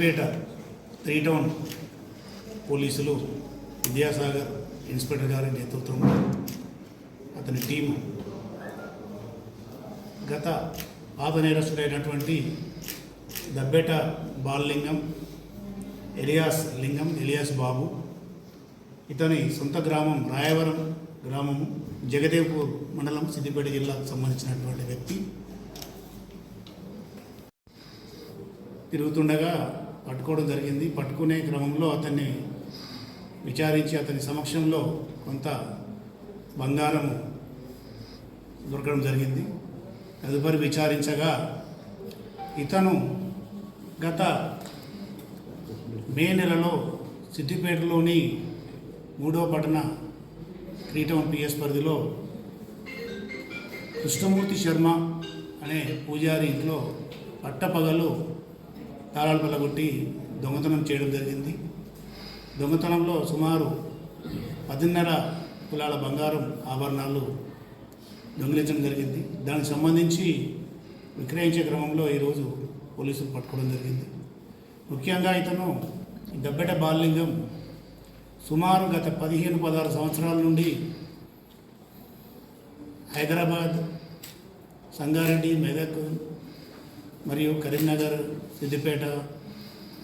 Siddipet three town పోలీసులు Vidyasagar inspector గారి నేతృత్వంలో అతని టీము గత పాత నేరస్తుడైనటువంటి దబ్బేట బాలలింగం ఎలియాస్ లింగం ఎలియాస్ బాబు ఇతని సొంత గ్రామం రాయవరం గ్రామము జగదేవ్పూర్ మండలం సిద్దిపేట జిల్లాకు సంబంధించినటువంటి వ్యక్తి. తిరుగుతుండగా పట్టుకోవడం జరిగింది. పట్టుకునే క్రమంలో అతన్ని విచారించి అతని సమక్షంలో కొంత బంగారము దొరకడం జరిగింది. తదుపరి విచారించగా ఇతను గత మే నెలలో సిద్దిపేటలోని మూడవ పట్టణ క్రీటం పిఎస్ పరిధిలో కృష్ణమూర్తి శర్మ అనే పూజారి ఇంట్లో పట్టపగలు తాళాలు పల్లగొట్టి దొంగతనం చేయడం జరిగింది. దొంగతనంలో సుమారు పదిన్నర కులాల బంగారం ఆభరణాలు దొంగిలించడం జరిగింది. దానికి సంబంధించి విక్రయించే క్రమంలో ఈరోజు పోలీసులు పట్టుకోవడం జరిగింది. ముఖ్యంగా ఇతను దబ్బెట బాలలింగం సుమారు గత పదిహేను పదహారు సంవత్సరాల నుండి హైదరాబాద్ సంగారెడ్డి మెదక్ మరియు కరీంనగర్ సిద్దిపేట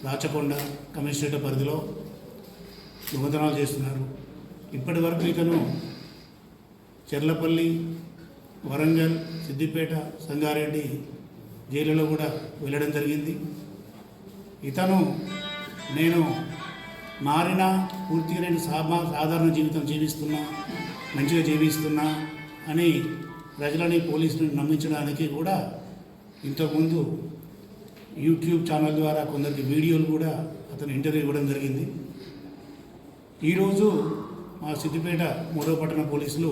రాచకొండ కమిషనరేట్ పరిధిలో దొంగతనాలు చేస్తున్నారు. ఇప్పటి వరకు ఇతను చెర్లపల్లి వరంగల్ సిద్దిపేట సంగారెడ్డి జైలులో కూడా వెళ్ళడం జరిగింది. ఇతను నేను మారిన పూర్తిగా నేను సామా సాధారణ జీవితం జీవిస్తున్నా మంచిగా జీవిస్తున్నా అని ప్రజలని పోలీసులను నమ్మించడానికి కూడా ఇంతకుముందు యూట్యూబ్ ఛానల్ ద్వారా కొందరికి వీడియోలు కూడా అతను ఇంటర్వ్యూ ఇవ్వడం జరిగింది. ఈరోజు మా సిద్దిపేట మూడో పట్టణ పోలీసులు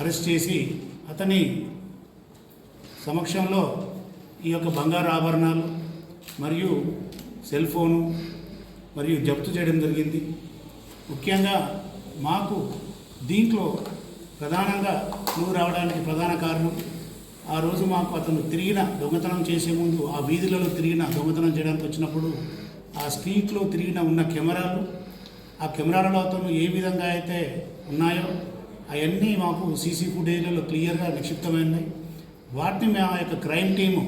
అరెస్ట్ చేసి అతని సమక్షంలో ఈ యొక్క బంగారు ఆభరణాలు మరియు సెల్ ఫోను మరియు జప్తు చేయడం జరిగింది. ముఖ్యంగా మాకు దీంట్లో ప్రధానంగా నువ్వు రావడానికి ప్రధాన కారణం ఆ రోజు మాకు అతను తిరిగిన దొంగతనం చేసే ముందు ఆ వీధులలో తిరిగిన దొంగతనం చేయడానికి వచ్చినప్పుడు ఆ స్ట్రీట్లో తిరిగిన ఉన్న కెమెరాలు ఆ కెమెరాలలో అతను ఏ విధంగా అయితే ఉన్నాయో అవన్నీ మాకు సీసీ ఫుటేజ్లలో క్లియర్గా నిక్షిప్తమైనవి. వాటిని మా యొక్క క్రైమ్ టీము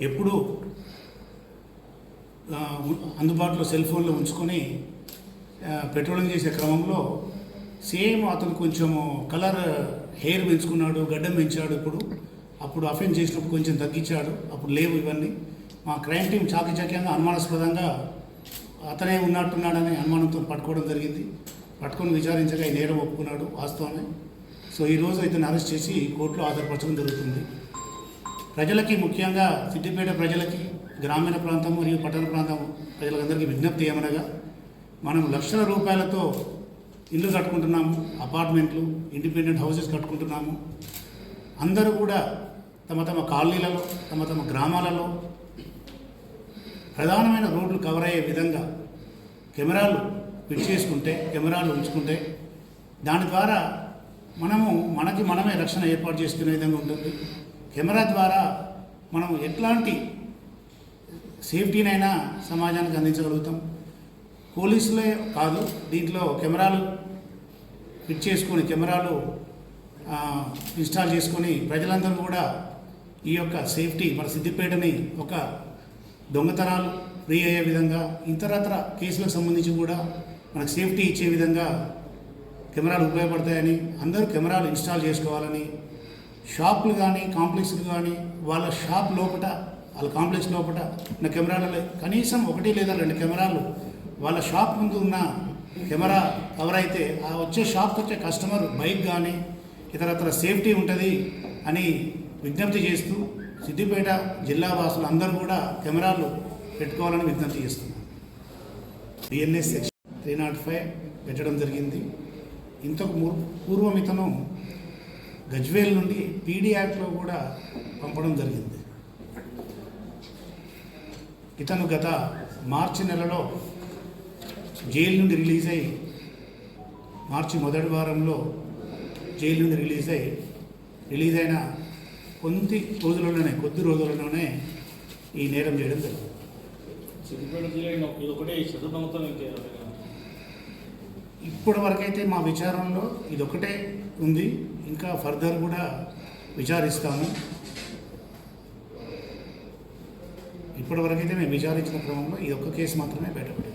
ఎప్పుడూ అందుబాటులో సెల్ ఫోన్లో ఉంచుకొని పెట్రోలింగ్ చేసే క్రమంలో సేమ్ అతను కొంచెము కలర్ హెయిర్ పెంచుకున్నాడు గడ్డం పెంచాడు ఇప్పుడు. అప్పుడు అఫెండ్ చేసినప్పుడు కొంచెం తగ్గించాడు. అప్పుడు లేవు ఇవన్నీ. మా క్రైమ్ టీం చాకచక్యంగా అనుమానాస్పదంగా అతనే ఉన్నట్టున్నాడని అనుమానంతో పట్టుకోవడం జరిగింది. పట్టుకొని విచారించగా ఈ నేరం ఒప్పుకున్నాడు వాస్తవమే. సో ఈరోజు ఇతను అరెస్ట్ చేసి కోర్టులో ఆధారపరచడం జరుగుతుంది. ప్రజలకి ముఖ్యంగా సిద్దిపేట ప్రజలకి గ్రామీణ ప్రాంతం మరియు పట్టణ ప్రాంతం ప్రజలందరికీ విజ్ఞప్తి ఏమనగా మనం లక్షల రూపాయలతో ఇల్లు కట్టుకుంటున్నాము అపార్ట్మెంట్లు ఇండిపెండెంట్ హౌసెస్ కట్టుకుంటున్నాము. అందరూ కూడా తమ తమ కాలనీలలో తమ తమ గ్రామాలలో ప్రధానమైన రోడ్లు కవర్ అయ్యే విధంగా కెమెరాలు ఫిట్ చేసుకుంటే కెమెరాలు ఉంచుకుంటే దాని ద్వారా మనము మనకి మనమే రక్షణ ఏర్పాటు చేసుకునే విధంగా ఉంటుంది. కెమెరా ద్వారా మనం ఎట్లాంటి సేఫ్టీనైనా సమాజానికి అందించగలుగుతాం. పోలీసులే కాదు దీంట్లో కెమెరాలు ఫిట్ చేసుకొని కెమెరాలు ఇన్స్టాల్ చేసుకొని ప్రజలందరూ కూడా ఈ యొక్క సేఫ్టీ మన సిద్దిపేటని ఒక దొంగతనాలు ఫ్రీ అయ్యే విధంగా ఇతరత్ర కేసులకు సంబంధించి కూడా మనకు సేఫ్టీ ఇచ్చే విధంగా కెమెరాలు ఉపయోగపడతాయని అందరూ కెమెరాలు ఇన్స్టాల్ చేసుకోవాలని షాపులు కానీ కాంప్లెక్స్లు కానీ వాళ్ళ షాప్ లోపట వాళ్ళ కాంప్లెక్స్ లోపట ఉన్న కెమెరాలలో కనీసం ఒకటి లేదా రెండు కెమెరాలు వాళ్ళ షాప్ ముందు ఉన్న కెమెరా ఎవరైతే ఆ వచ్చే షాప్కి వచ్చే కస్టమర్ బైక్ కానీ ఇతరత్ర సేఫ్టీ ఉంటుంది అని విజ్ఞప్తి చేస్తూ సిద్దిపేట జిల్లా వాసులు అందరూ కూడా కెమెరాలు పెట్టుకోవాలని విజ్ఞప్తి చేస్తున్నారు. DNS section three not five పెట్టడం జరిగింది. ఇంతకు ము- పూర్వం ఇతను గజ్వేల్ నుండి పీడీ యాక్ట్లో కూడా పంపడం జరిగింది. ఇతను గత మార్చి నెలలో జైలు నుండి రిలీజ్ అయ్యి మార్చి మొదటి వారంలో జైలు నుండి రిలీజ్ అయ్యి రిలీజ్ అయిన కొద్ది రోజులలోనే కొద్ది రోజులలోనే ఈ నేరం చేయడం జరిగింది. ఇప్పటి వరకైతే మా విచారణలో ఇదొకటే ఉంది. ఇంకా ఫర్దర్ కూడా విచారిస్తాము ఇప్పటి వరకైతే మేము విచారించిన క్రమంలో ఈ ఒక్క కేసు మాత్రమే బయటపడింది.